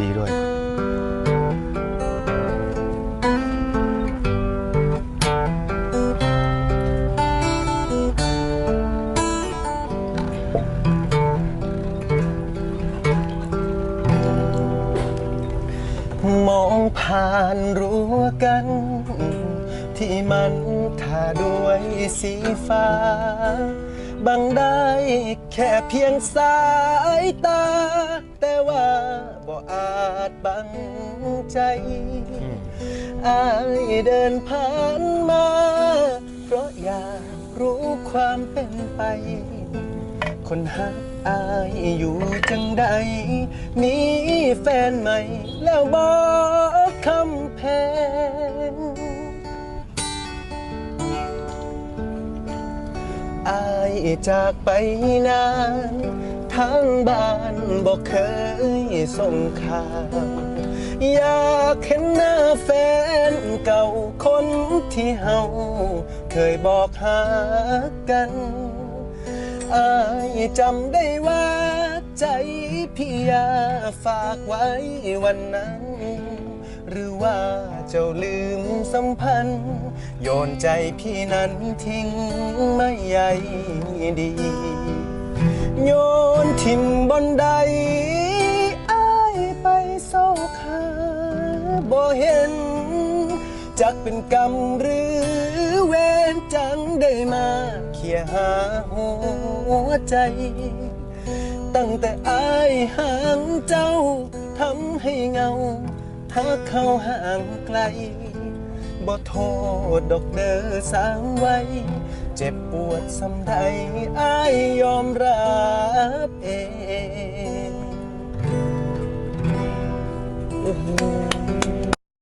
ดีด้วย มองผ่านรั้วกัน ที่มันทาด้วยสีฟ้า บังได้แค่เพียงสายตา แต่ว่าบ่อาจบังใจอายเดินผ่านมา เพราะอยากรู้ความเป็นไป คนหักอายอยู่จังใด มีแฟนใหม่แล้วบอกคำแพง อายจากไปนานทางบ้านบอกเคยส่งข่าวอยากเห็นหน้าแฟนเก่าคนที่เฮาเคยบอกหากันอายจำได้ว่าใจพี่ยาฝากไว้วันนั้น หรือว่าเจ้าลืมสัมพันธ์ โยนใจพี่นั้นทิ้งไม่ใยดี โยนทิมบนใดอายไปโซคาบ่เห็น จักเป็นกรรมหรือเวรจังได้มาเขี่ยหาหัวใจ ตั้งแต่อายห่างเจ้าทำให้เงา หากเข้าห่างไกลบ่โทษดอกเด้อสางไว้ เจ็บปวดสำใดอายยอมรับเอง โอ้โห